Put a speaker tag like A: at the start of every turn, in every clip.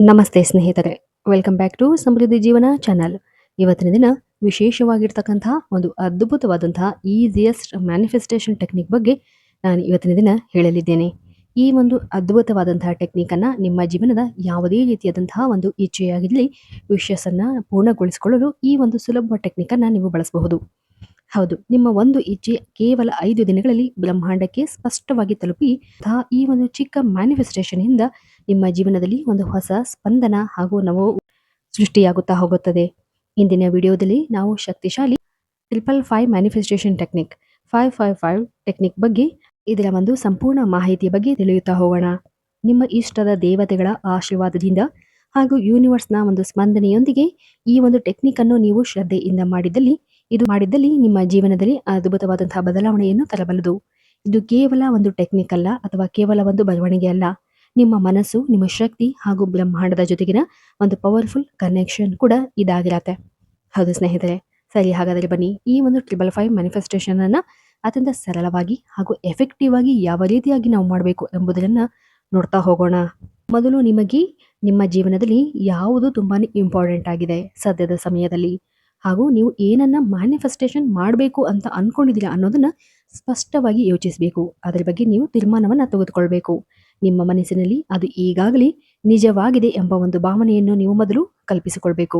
A: ನಮಸ್ತೆ ಸ್ನೇಹಿತರೆ. Welcome back to ಸಮೃದ್ಧಿ ಜೀವನ ಚಾನಲ್ ಇವತ್ತಿನ ದಿನ ವಿಶೇಷವಾಗಿರ್ತಕ್ಕಂತಹ ಒಂದು ಅದ್ಭುತವಾದಂತಹ ಈಸಿಯೆಸ್ಟ್ ಮ್ಯಾನಿಫೆಸ್ಟೇಷನ್ ಟೆಕ್ನಿಕ್ ಬಗ್ಗೆ ನಾನು ಇವತ್ತಿನ ದಿನ ಹೇಳಲಿದ್ದೇನೆ. ಈ ಒಂದು ಅದ್ಭುತವಾದಂತಹ ಟೆಕ್ನಿಕ್ ಅನ್ನ ನಿಮ್ಮ ಜೀವನದ ಯಾವುದೇ ರೀತಿಯಾದಂತಹ ಒಂದು ಇಚ್ಛೆಯಾಗಿರಲಿ ವಿಶಸ್ಸನ್ನ ಪೂರ್ಣಗೊಳಿಸಿಕೊಳ್ಳಲು ಈ ಒಂದು ಸುಲಭ ಟೆಕ್ನಿಕ್ ಅನ್ನ ನೀವು ಬಳಸಬಹುದು. ಹೌದು. ನಿಮ್ಮ ಒಂದು ಇಚ್ಛೆ ಕೇವಲ ಐದು ದಿನಗಳಲ್ಲಿ ಬ್ರಹ್ಮಾಂಡಕ್ಕೆ ಸ್ಪಷ್ಟವಾಗಿ ತಲುಪಿ ಈ ಒಂದು ಚಿಕ್ಕ ಮ್ಯಾನಿಫೆಸ್ಟೇಷನ್ ಇಂದ ನಿಮ್ಮ ಜೀವನದಲ್ಲಿ ಒಂದು ಹೊಸ ಸ್ಪಂದನ ಹಾಗೂ ನವ ಸೃಷ್ಟಿಯಾಗುತ್ತಾ ಹೋಗುತ್ತದೆ. ಇಂದಿನ ವಿಡಿಯೋದಲ್ಲಿ ನಾವು ಶಕ್ತಿಶಾಲಿ triple five manifestation technique, five five five technique ಬಗ್ಗೆ, ಇದರ ಒಂದು ಸಂಪೂರ್ಣ ಮಾಹಿತಿಯ ಬಗ್ಗೆ ತಿಳಿಯುತ್ತಾ ಹೋಗೋಣ. ನಿಮ್ಮ ಇಷ್ಟದ ದೇವತೆಗಳ ಆಶೀರ್ವಾದದಿಂದ ಹಾಗೂ ಯೂನಿವರ್ಸ್ನ ಒಂದು ಸ್ಪಂದನೆಯೊಂದಿಗೆ ಈ ಒಂದು ಟೆಕ್ನಿಕ್ ಅನ್ನು ನೀವು ಶ್ರದ್ಧೆಯಿಂದ ಮಾಡಿದಲ್ಲಿ ಇದು ಮಾಡಿದ್ದಲ್ಲಿ ನಿಮ್ಮ ಜೀವನದಲ್ಲಿ ಅದ್ಭುತವಾದಂತಹ ಬದಲಾವಣೆಯನ್ನು ತರಬಲ್ಲದು. ಇದು ಕೇವಲ ಒಂದು ಟೆಕ್ನಿಕ್ ಅಲ್ಲ, ಅಥವಾ ಕೇವಲ ಒಂದು ಬರವಣಿಗೆ ಅಲ್ಲ. ನಿಮ್ಮ ಮನಸ್ಸು, ನಿಮ್ಮ ಶಕ್ತಿ ಹಾಗೂ ಬ್ರಹ್ಮಾಂಡದ ಜೊತೆಗಿನ ಒಂದು ಪವರ್ಫುಲ್ ಕನೆಕ್ಷನ್ ಕೂಡ ಇದಾಗಿರತ್ತೆ. ಹೌದು ಸ್ನೇಹಿತರೆ, ಸರಿ ಹಾಗಾದರೆ ಬನ್ನಿ, ಈ ಒಂದು ಟ್ರಿಬಲ್ ಫೈವ್ ಮ್ಯಾನಿಫೆಸ್ಟೇಷನ್ ಅನ್ನ ಅತ್ಯಂತ ಸರಳವಾಗಿ ಹಾಗೂ ಎಫೆಕ್ಟಿವ್ ಆಗಿ ಯಾವ ರೀತಿಯಾಗಿ ನಾವು ಮಾಡಬೇಕು ಎಂಬುದನ್ನ ನೋಡ್ತಾ ಹೋಗೋಣ. ಮೊದಲು ನಿಮಗೆ ನಿಮ್ಮ ಜೀವನದಲ್ಲಿ ಯಾವುದು ತುಂಬಾನೇ ಇಂಪಾರ್ಟೆಂಟ್ ಆಗಿದೆ ಸದ್ಯದ ಸಮಯದಲ್ಲಿ? ಹಾಗೂ ನೀವು ಏನನ್ನ ಮ್ಯಾನಿಫೆಸ್ಟೇಷನ್ ಮಾಡಬೇಕು ಅಂತ ಅನ್ಕೊಂಡಿದ್ದೀರಾ ಅನ್ನೋದನ್ನ ಸ್ಪಷ್ಟವಾಗಿ ಯೋಚಿಸಬೇಕು. ಅದರ ಬಗ್ಗೆ ನೀವು ತೀರ್ಮಾನವನ್ನ ತೆಗೆದುಕೊಳ್ಬೇಕು. ನಿಮ್ಮ ಮನಸ್ಸಿನಲ್ಲಿ ಅದು ಈಗಾಗಲೇ ನಿಜವಾಗಿದೆ ಎಂಬ ಒಂದು ಭಾವನೆಯನ್ನು ನೀವು ಮೊದಲು ಕಲ್ಪಿಸಿಕೊಳ್ಬೇಕು.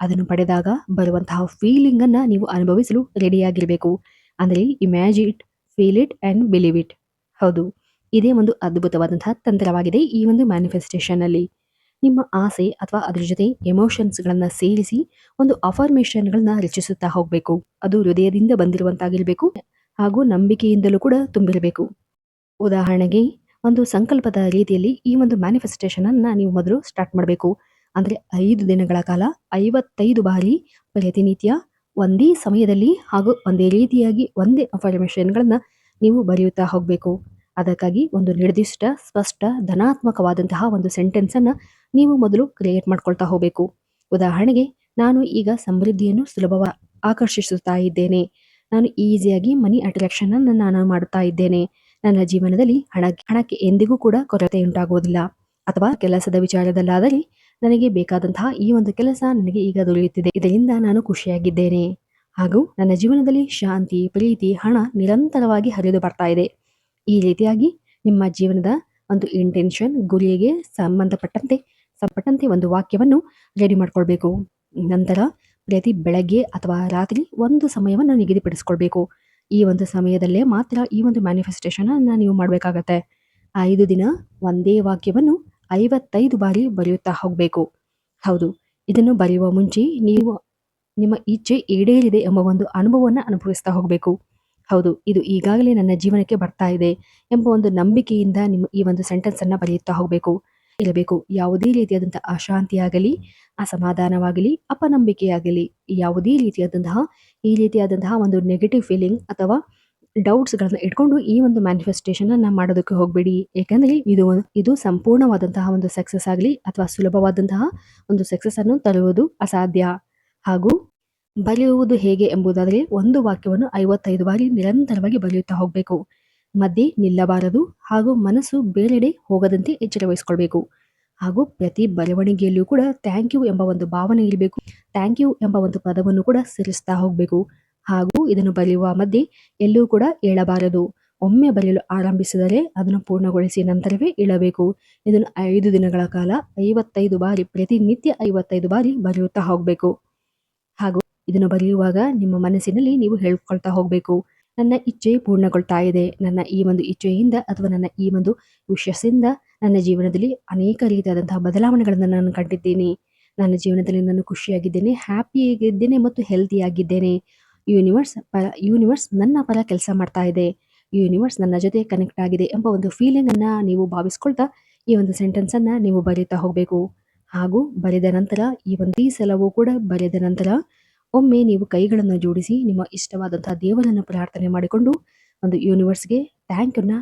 A: ಅದನ್ನು ಪಡೆದಾಗ ಬರುವಂತಹ ಫೀಲಿಂಗ್ ಅನ್ನ ನೀವು ಅನುಭವಿಸಲು ರೆಡಿಯಾಗಿರಬೇಕು ಅಂದರೆ imagine it feel it and believe it ಹೌದು, ಇದೇ ಒಂದು ಅದ್ಭುತವಾದಂತಹ ತಂತ್ರವಾಗಿದೆ ಈ ಒಂದು ಮ್ಯಾನಿಫೆಸ್ಟೇಷನ್ ಅಲ್ಲಿ. ನಿಮ್ಮ ಆಸೆ ಅಥವಾ ಅದ್ರ ಜೊತೆ ಎಮೋಷನ್ಸ್ಗಳನ್ನು ಸೇರಿಸಿ ಒಂದು ಅಫಾರ್ಮೇಷನ್ಗಳನ್ನ ರಚಿಸುತ್ತಾ ಹೋಗಬೇಕು. ಅದು ಹೃದಯದಿಂದ ಬಂದಿರುವಂತಾಗಿರಬೇಕು ಹಾಗೂ ನಂಬಿಕೆಯಿಂದಲೂ ಕೂಡ ತುಂಬಿರಬೇಕು. ಉದಾಹರಣೆಗೆ, ಒಂದು ಸಂಕಲ್ಪದ ರೀತಿಯಲ್ಲಿ ಈ ಒಂದು ಮ್ಯಾನಿಫೆಸ್ಟೇಷನ್ ಅನ್ನ ನೀವು ಮೊದಲು ಸ್ಟಾರ್ಟ್ ಮಾಡಬೇಕು. ಅಂದ್ರೆ ಐದು ದಿನಗಳ ಕಾಲ, ಐವತ್ತೈದು ಬಾರಿ ಪ್ರತಿನಿತ್ಯ ಒಂದೇ ಸಮಯದಲ್ಲಿ ಹಾಗೂ ಒಂದೇ ರೀತಿಯಾಗಿ ಒಂದೇ ಅಫಾರ್ಮೇಷನ್ಗಳನ್ನು ನೀವು ಬರೆಯುತ್ತಾ ಹೋಗಬೇಕು. ಅದಕ್ಕಾಗಿ ಒಂದು ನಿರ್ದಿಷ್ಟ, ಸ್ಪಷ್ಟ, ಧನಾತ್ಮಕವಾದಂತಹ ಒಂದು ಸೆಂಟೆನ್ಸ್ ಅನ್ನ ನೀವು ಮೊದಲು ಕ್ರಿಯೇಟ್ ಮಾಡ್ಕೊಳ್ತಾ ಹೋಗಬೇಕು. ಉದಾಹರಣೆಗೆ, ನಾನು ಈಗ ಸಮೃದ್ಧಿಯನ್ನು ಸುಲಭವಾಗಿ ಆಕರ್ಷಿಸುತ್ತಾ ಇದ್ದೇನೆ. ನಾನು ಈಸಿಯಾಗಿ ಮನಿ ಅಟ್ರಾಕ್ಷನ್ ಅನ್ನು ನಾನು ಮಾಡುತ್ತಾ ಇದ್ದೇನೆ. ನನ್ನ ಜೀವನದಲ್ಲಿ ಹಣ, ಹಣಕ್ಕೆ ಎಂದಿಗೂ ಕೂಡ ಕೊರತೆ ಉಂಟಾಗುವುದಿಲ್ಲ. ಅಥವಾ ಕೆಲಸದ ವಿಚಾರದಲ್ಲಾದರೆ ನನಗೆ ಬೇಕಾದಂತಹ ಈ ಒಂದು ಕೆಲಸ ನನಗೆ ಈಗ ದೊರೆಯುತ್ತಿದೆ. ಇದರಿಂದ ನಾನು ಖುಷಿಯಾಗಿದ್ದೇನೆ. ಹಾಗೂ ನನ್ನ ಜೀವನದಲ್ಲಿ ಶಾಂತಿ, ಪ್ರೀತಿ, ಹಣ ನಿರಂತರವಾಗಿ ಹರಿದು ಬರ್ತಾ ಇದೆ. ಈ ರೀತಿಯಾಗಿ ನಿಮ್ಮ ಜೀವನದ ಒಂದು ಇಂಟೆನ್ಷನ್ ಗುರಿಗೆ ಸಂಬಂಧಪಟ್ಟಂತೆ ಸಂಪಟ್ಟಂತೆ ಒಂದು ವಾಕ್ಯವನ್ನು ರೆಡಿ ಮಾಡಿಕೊಳ್ಬೇಕು. ನಂತರ ಪ್ರತಿ ಬೆಳಗ್ಗೆ ಅಥವಾ ರಾತ್ರಿ ಒಂದು ಸಮಯವನ್ನು ನಿಗದಿಪಡಿಸ್ಕೊಳ್ಬೇಕು. ಈ ಒಂದು ಸಮಯದಲ್ಲೇ ಮಾತ್ರ ಈ ಒಂದು ಮ್ಯಾನಿಫೆಸ್ಟೇಷನನ್ನು ನೀವು ಮಾಡಬೇಕಾಗತ್ತೆ. ಐದು ದಿನ ಒಂದೇ ವಾಕ್ಯವನ್ನು ಐವತ್ತೈದು ಬಾರಿ ಬರೆಯುತ್ತಾ ಹೋಗಬೇಕು. ಹೌದು, ಇದನ್ನು ಬರೆಯುವ ಮುಂಚೆ ನೀವು ನಿಮ್ಮ ಇಚ್ಛೆ ಈಡೇರಿದೆ ಎಂಬ ಒಂದು ಅನುಭವವನ್ನು ಅನುಭವಿಸ್ತಾ ಹೋಗಬೇಕು. ಹೌದು, ಇದು ಈಗಾಗಲೇ ನನ್ನ ಜೀವನಕ್ಕೆ ಬರ್ತಾ ಇದೆ ಎಂಬ ಒಂದು ನಂಬಿಕೆಯಿಂದ ನಿಮ್ಮ ಈ ಒಂದು ಸೆಂಟೆನ್ಸ್ ಅನ್ನ ಬರೆಯುತ್ತಾ ಹೋಗಬೇಕು. ಇರಬೇಕು, ಯಾವುದೇ ರೀತಿಯಾದಂತಹ ಅಶಾಂತಿಯಾಗಲಿ, ಅಸಮಾಧಾನವಾಗಲಿ, ಅಪನಂಬಿಕೆಯಾಗಲಿ, ಯಾವುದೇ ರೀತಿಯಾದಂತಹ, ಈ ರೀತಿಯಾದಂತಹ ಒಂದು ನೆಗೆಟಿವ್ ಫೀಲಿಂಗ್ ಅಥವಾ ಡೌಟ್ಸ್ ಗಳನ್ನ ಇಟ್ಕೊಂಡು ಈ ಒಂದು ಮ್ಯಾನಿಫೆಸ್ಟೇಷನ್ ಅನ್ನ ಮಾಡೋದಕ್ಕೆ ಹೋಗಬೇಡಿ. ಯಾಕಂದ್ರೆ ಇದು ಇದು ಸಂಪೂರ್ಣವಾದಂತಹ ಒಂದು ಸಕ್ಸಸ್ ಆಗಲಿ ಅಥವಾ ಸುಲಭವಾದಂತಹ ಒಂದು ಸಕ್ಸಸ್ ಅನ್ನು ತರುವುದು ಅಸಾಧ್ಯ. ಹಾಗೂ ಬರೆಯುವುದು ಹೇಗೆ ಎಂಬುದಾದರೆ ಒಂದು ವಾಕ್ಯವನ್ನು ಐವತ್ತೈದು ಬಾರಿ ನಿರಂತರವಾಗಿ ಬರೆಯುತ್ತಾ ಹೋಗಬೇಕು. ಮಧ್ಯೆ ನಿಲ್ಲಬಾರದು ಹಾಗೂ ಮನಸ್ಸು ಬೇರೆಡೆ ಹೋಗದಂತೆ ಎಚ್ಚರ ವಹಿಸ್ಕೊಳ್ಬೇಕು. ಹಾಗೂ ಪ್ರತಿ ಬರವಣಿಗೆಯಲ್ಲೂ ಕೂಡ ಥ್ಯಾಂಕ್ ಯು ಎಂಬ ಒಂದು ಭಾವನೆ ಇರಬೇಕು. ಥ್ಯಾಂಕ್ ಯು ಎಂಬ ಒಂದು ಪದವನ್ನು ಕೂಡ ಸೇರಿಸ್ತಾ ಹೋಗಬೇಕು. ಹಾಗೂ ಇದನ್ನು ಬರೆಯುವ ಮಧ್ಯೆ ಎಲ್ಲೂ ಕೂಡ ಏಳಬಾರದು. ಒಮ್ಮೆ ಬರೆಯಲು ಆರಂಭಿಸಿದರೆ ಅದನ್ನು ಪೂರ್ಣಗೊಳಿಸಿ ನಂತರವೇ ಇಳಬೇಕು ಇದನ್ನು ಐದು ದಿನಗಳ ಕಾಲ ಐವತ್ತೈದು ಬಾರಿ ಪ್ರತಿನಿತ್ಯ ಐವತ್ತೈದು ಬಾರಿ ಬರೆಯುತ್ತಾ ಹೋಗಬೇಕು. ಹಾಗೂ ಇದನ್ನು ಬರೆಯುವಾಗ ನಿಮ್ಮ ಮನಸ್ಸಿನಲ್ಲಿ ನೀವು ಹೇಳ್ಕೊಳ್ತಾ ಹೋಗಬೇಕು. ನನ್ನ ಇಚ್ಛೆ ಪೂರ್ಣಗೊಳ್ತಾ ಇದೆ ನನ್ನ ಈ ಒಂದು ಇಚ್ಛೆಯಿಂದ ಅಥವಾ ನನ್ನ ಈ ಒಂದು ವಿಶ್ವಾಸದಿಂದ ನನ್ನ ಜೀವನದಲ್ಲಿ ಅನೇಕ ರೀತಿಯಾದಂತಹ ಬದಲಾವಣೆಗಳನ್ನು ನಾನು ಕಂಡಿದ್ದೇನೆ. ನನ್ನ ಜೀವನದಲ್ಲಿ ನಾನು ಖುಷಿಯಾಗಿದ್ದೇನೆ, ಹ್ಯಾಪಿಯಾಗಿದ್ದೇನೆ ಮತ್ತು ಹೆಲ್ತಿಯಾಗಿದ್ದೇನೆ. ಯೂನಿವರ್ಸ್ ಪರ ಯೂನಿವರ್ಸ್ ನನ್ನ ಪರ ಕೆಲಸ ಮಾಡ್ತಾ ಇದೆ. ಯೂನಿವರ್ಸ್ ನನ್ನ ಜೊತೆ ಕನೆಕ್ಟ್ ಆಗಿದೆ ಎಂಬ ಒಂದು ಫೀಲಿಂಗ್ ಅನ್ನ ನೀವು ಭಾವಿಸ್ಕೊಳ್ತಾ ಈ ಒಂದು ಸೆಂಟೆನ್ಸ್ ಅನ್ನ ನೀವು ಬರೀತಾ ಹೋಗಬೇಕು. ಹಾಗೂ ಬರೆದ ನಂತರ ಈ ಒಂದು ಈ ಸಲವೂ ಕೂಡ ಬರೆದ ನಂತರ ಒಮ್ಮೆ ನೀವು ಕೈಗಳನ್ನು ಜೋಡಿಸಿ ನಿಮ್ಮ ಇಷ್ಟವಾದಂತಹ ದೇವರನ್ನು ಪ್ರಾರ್ಥನೆ ಮಾಡಿಕೊಂಡು ಒಂದು ಯೂನಿವರ್ಸ್ಗೆ ಥ್ಯಾಂಕ್ ಯುನ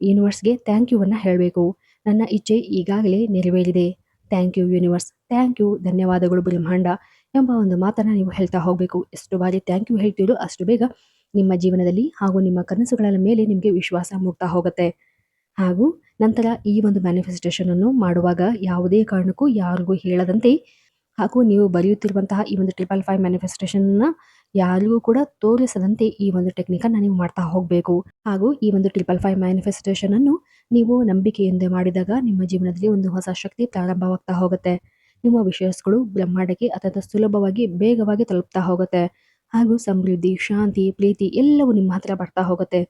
A: ಯೂನಿವರ್ಸ್ಗೆ ಥ್ಯಾಂಕ್ ಯು ಅನ್ನ ಹೇಳಬೇಕು. ನನ್ನ ಇಚ್ಛೆ ಈಗಾಗಲೇ ನೆರವೇರಿದೆ. Thank you universe thank you ಧನ್ಯವಾದಗಳು ಬ್ರಹ್ಮಾಂಡ ಎಂಬ ಒಂದು ಮಾತನ್ನು ನೀವು ಹೇಳ್ತಾ ಹೋಗಬೇಕು. ಎಷ್ಟು ಬಾರಿ ಥ್ಯಾಂಕ್ ಯು ಹೇಳ್ತೀರೋ ಅಷ್ಟು ಬೇಗ ನಿಮ್ಮ ಜೀವನದಲ್ಲಿ ಹಾಗೂ ನಿಮ್ಮ ಕನಸುಗಳ ಮೇಲೆ ನಿಮಗೆ ವಿಶ್ವಾಸ ಮೂಡ್ತಾ ಹೋಗುತ್ತೆ. ಹಾಗೂ ನಂತರ ಈ ಒಂದು ಮ್ಯಾನಿಫೆಸ್ಟೇಷನನ್ನು ಮಾಡುವಾಗ ಯಾವುದೇ ಕಾರಣಕ್ಕೂ ಯಾರಿಗೂ ಹೇಳದಂತೆ ಹಾಗೂ ನೀವು ಬರೆಯುತ್ತಿರುವಂತಹ ಈ ಒಂದು ಟ್ರಿಪಲ್ ಫೈವ್ ಮ್ಯಾನಿಫೆಸ್ಟೇಷನ್ನ ಯಾರಿಗೂ ಕೂಡ ತೋರಿಸದಂತೆ ಈ ಒಂದು ಟೆಕ್ನಿಕ್ ಅನ್ನ ನೀವು ಮಾಡ್ತಾ ಹೋಗಬೇಕು. ಹಾಗೂ ಈ ಒಂದು ಟ್ರಿಪಲ್ ಫೈವ್ ಮ್ಯಾನಿಫೆಸ್ಟೇಷನ್ ಅನ್ನು ನೀವು ನಂಬಿಕೆಯಿಂದ ಮಾಡಿದಾಗ ನಿಮ್ಮ ಜೀವನದಲ್ಲಿ ಒಂದು ಹೊಸ ಶಕ್ತಿ ಪ್ರಾರಂಭವಾಗ್ತಾ ಹೋಗುತ್ತೆ. ನಿಮ್ಮ ವಿಶೇಷಗಳು ಬ್ರಹ್ಮಾಂಡಕ್ಕೆ ಅತ್ಯಂತ ಸುಲಭವಾಗಿ ಬೇಗವಾಗಿ ತಲುಪ್ತಾ ಹೋಗುತ್ತೆ. ಹಾಗೂ ಸಮೃದ್ಧಿ, ಶಾಂತಿ, ಪ್ರೀತಿ ಎಲ್ಲವೂ ನಿಮ್ಮ ಹತ್ರ ಬರ್ತಾ ಹೋಗುತ್ತೆ.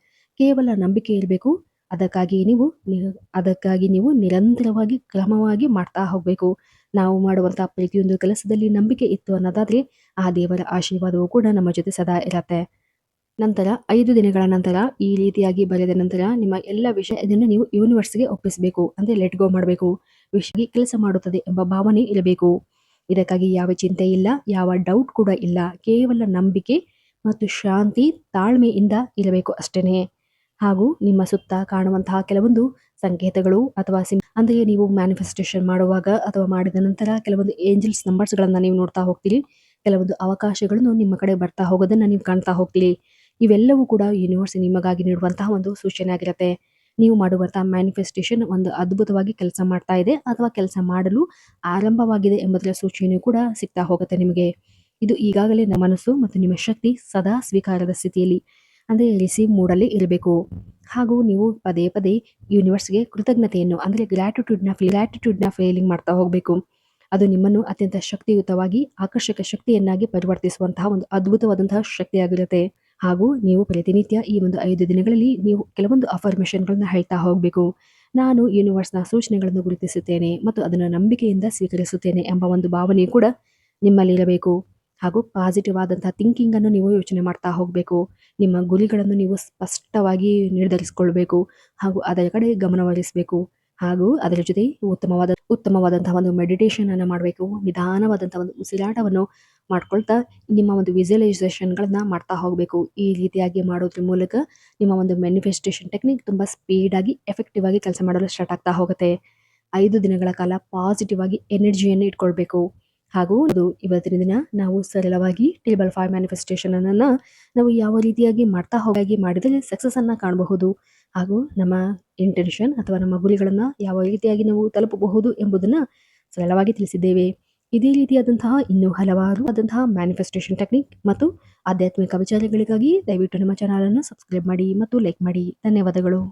A: ಕೇವಲ ನಂಬಿಕೆ ಇರಬೇಕು ಅದಕ್ಕಾಗಿ ನೀವು ಅದಕ್ಕಾಗಿ ನೀವು ನಿರಂತರವಾಗಿ ಕ್ರಮವಾಗಿ ಮಾಡ್ತಾ ಹೋಗಬೇಕು. ನಾವು ಮಾಡುವಂಥ ಪ್ರತಿಯೊಂದು ಕೆಲಸದಲ್ಲಿ ನಂಬಿಕೆ ಇತ್ತು ಅನ್ನೋದಾದರೆ ಆ ದೇವರ ಆಶೀರ್ವಾದವು ಕೂಡ ನಮ್ಮ ಜೊತೆ ಸದಾ ಇರತ್ತೆ. ನಂತರ ಐದು ದಿನಗಳ ನಂತರ ಈ ರೀತಿಯಾಗಿ ಬರೆದ ನಂತರ ನಿಮ್ಮ ಎಲ್ಲ ವಿಷಯ ಇದನ್ನು ನೀವು ಯೂನಿವರ್ಸ್ಗೆ ಒಪ್ಪಿಸಬೇಕು. ಅಂದ್ರೆ ಲೆಟ್ ಗೋ ಮಾಡಬೇಕು. ವಿಷಯ ಕೆಲಸ ಮಾಡುತ್ತದೆ ಎಂಬ ಭಾವನೆ ಇರಬೇಕು. ಇದಕ್ಕಾಗಿ ಯಾವ ಚಿಂತೆ ಇಲ್ಲ, ಯಾವ ಡೌಟ್ ಕೂಡ ಇಲ್ಲ. ಕೇವಲ ನಂಬಿಕೆ ಮತ್ತು ಶಾಂತಿ ತಾಳ್ಮೆಯಿಂದ ಇರಬೇಕು ಅಷ್ಟೇನೆ. ಹಾಗೂ ನಿಮ್ಮ ಸುತ್ತ ಕಾಣುವಂತಹ ಕೆಲವೊಂದು ಸಂಕೇತಗಳು ಅಥವಾ ಸಿಂ ಅಂದರೆ ನೀವು ಮ್ಯಾನಿಫೆಸ್ಟೇಷನ್ ಮಾಡುವಾಗ ಅಥವಾ ಮಾಡಿದ ನಂತರ ಕೆಲವೊಂದು ಏಂಜಲ್ಸ್ ನಂಬರ್ಸ್ಗಳನ್ನು ನೀವು ನೋಡ್ತಾ ಹೋಗ್ತೀರಿ. ಕೆಲವೊಂದು ಅವಕಾಶಗಳನ್ನು ನಿಮ್ಮ ಕಡೆ ಬರ್ತಾ ಹೋಗೋದನ್ನ ನೀವು ಕಾಣ್ತಾ ಹೋಗ್ತೀರಿ. ಇವೆಲ್ಲವೂ ಕೂಡ ಯೂನಿವರ್ಸ್ ನಿಮಗಾಗಿ ನೀಡುವಂತಹ ಒಂದು ಸೂಚನೆ ಆಗಿರುತ್ತೆ. ನೀವು ಮಾಡುವಂತಹ ಮ್ಯಾನಿಫೆಸ್ಟೇಷನ್ ಒಂದು ಅದ್ಭುತವಾಗಿ ಕೆಲಸ ಮಾಡ್ತಾ ಇದೆ ಅಥವಾ ಕೆಲಸ ಮಾಡಲು ಆರಂಭವಾಗಿದೆ ಎಂಬುದರ ಸೂಚನೆಯೂ ಕೂಡ ಸಿಗ್ತಾ ಹೋಗುತ್ತೆ ನಿಮಗೆ. ಇದು ಈಗಾಗಲೇ ನಮ್ಮ ಮನಸ್ಸು ಮತ್ತು ನಿಮ್ಮ ಶಕ್ತಿ ಸದಾ ಸ್ವೀಕಾರದ ಸ್ಥಿತಿಯಲ್ಲಿ. ಅಂದರೆ ಸಿ ಮೂಡಲ್ಲಿ ಇರಬೇಕು. ಹಾಗೂ ನೀವು ಪದೇ ಪದೇ ಯೂನಿವರ್ಸ್ಗೆ ಕೃತಜ್ಞತೆಯನ್ನು, ಅಂದರೆ ಗ್ರ್ಯಾಟಿಟ್ಯೂಡ್ನ ಫೀಲ್ ಗ್ರ್ಯಾಟಿಟ್ಯೂಡ್ನ ಫೀಲಿಂಗ್ ಮಾಡ್ತಾ ಹೋಗಬೇಕು. ಅದು ನಿಮ್ಮನ್ನು ಅತ್ಯಂತ ಶಕ್ತಿಯುತವಾಗಿ, ಆಕರ್ಷಕ ಶಕ್ತಿಯನ್ನಾಗಿ ಪರಿವರ್ತಿಸುವಂತಹ ಒಂದು ಅದ್ಭುತವಾದಂತಹ ಶಕ್ತಿಯಾಗಿರುತ್ತೆ. ಹಾಗೂ ನೀವು ಪ್ರತಿನಿತ್ಯ ಈ ಒಂದು ಐದು ದಿನಗಳಲ್ಲಿ ನೀವು ಕೆಲವೊಂದು ಅಫರ್ಮೇಷನ್ಗಳನ್ನು ಹೇಳ್ತಾ ಹೋಗಬೇಕು. ನಾನು ಯೂನಿವರ್ಸ್ನ ಸೂಚನೆಗಳನ್ನು ಗುರುತಿಸುತ್ತೇನೆ ಮತ್ತು ಅದನ್ನು ನಂಬಿಕೆಯಿಂದ ಸ್ವೀಕರಿಸುತ್ತೇನೆ ಎಂಬ ಒಂದು ಭಾವನೆ ಕೂಡ ನಿಮ್ಮಲ್ಲಿರಬೇಕು ಹಾಗೂ ಪಾಸಿಟಿವ್ ಆದಂತಹ ಥಿಂಕಿಂಗ್ ಅನ್ನು ನೀವು ಯೋಚನೆ ಮಾಡ್ತಾ ಹೋಗಬೇಕು. ನಿಮ್ಮ ಗುರಿಗಳನ್ನು ನೀವು ಸ್ಪಷ್ಟವಾಗಿ ನಿರ್ಧರಿಸಿಕೊಳ್ಬೇಕು ಹಾಗೂ ಅದರ ಕಡೆ ಗಮನವಹಿಸಬೇಕು. ಹಾಗೂ ಅದರ ಜೊತೆ ಉತ್ತಮವಾದ, ಉತ್ತಮವಾದಂತಹ ಒಂದು ಮೆಡಿಟೇಷನ್ ಅನ್ನು ಮಾಡಬೇಕು. ನಿಧಾನವಾದಂತಹ ಒಂದು ಉಸಿರಾಟವನ್ನು ಮಾಡ್ಕೊಳ್ತಾ ನಿಮ್ಮ ಒಂದು ವಿಜುವಲೈಸೇಷನ್ಗಳನ್ನ ಮಾಡ್ತಾ ಹೋಗಬೇಕು. ಈ ರೀತಿಯಾಗಿ ಮಾಡೋದ್ರ ಮೂಲಕ ನಿಮ್ಮ ಒಂದು ಮ್ಯಾನಿಫೆಸ್ಟೇಷನ್ ಟೆಕ್ನಿಕ್ ತುಂಬ ಸ್ಪೀಡಾಗಿ ಎಫೆಕ್ಟಿವ್ ಆಗಿ ಕೆಲಸ ಮಾಡಲು ಸ್ಟಾರ್ಟ್ ಆಗ್ತಾ ಹೋಗುತ್ತೆ. ಐದು ದಿನಗಳ ಕಾಲ ಪಾಸಿಟಿವ್ ಆಗಿ ಎನರ್ಜಿಯನ್ನು ಇಟ್ಕೊಳ್ಬೇಕು. ಹಾಗೂ ಅದು ಇವತ್ತಿನ ದಿನ ನಾವು ಸರಳವಾಗಿ ಟೇಬಲ್ ಫೈವ್ ಮ್ಯಾನಿಫೆಸ್ಟೇಷನ್ ಅನ್ನ ನಾವು ಯಾವ ರೀತಿಯಾಗಿ ಮಾಡ್ತಾ ಹೋಗಿ ಮಾಡಿದರೆ ಸಕ್ಸಸ್ ಅನ್ನ ಕಾಣಬಹುದು ಹಾಗೂ ನಮ್ಮ ಇಂಟೆನ್ಷನ್ ಅಥವಾ ನಮ್ಮ ಗುರಿಗಳನ್ನ ಯಾವ ರೀತಿಯಾಗಿ ನಾವು ತಲುಪಬಹುದು ಎಂಬುದನ್ನ ಸರಳವಾಗಿ ತಿಳಿಸಿದ್ದೇವೆ. ಇದೇ ರೀತಿಯಾದಂತಹ ಇನ್ನೂ ಹಲವಾರು ಆದಂತಹ ಮ್ಯಾನಿಫೆಸ್ಟೇಷನ್ ಟೆಕ್ನಿಕ್ ಮತ್ತು ಆಧ್ಯಾತ್ಮಿಕ ವಿಚಾರಗಳಿಗಾಗಿ ದಯವಿಟ್ಟು ನಮ್ಮ ಚಾನಲ್ ಅನ್ನು ಸಬ್ಸ್ಕ್ರೈಬ್ ಮಾಡಿ ಮತ್ತು ಲೈಕ್ ಮಾಡಿ. ಧನ್ಯವಾದಗಳು.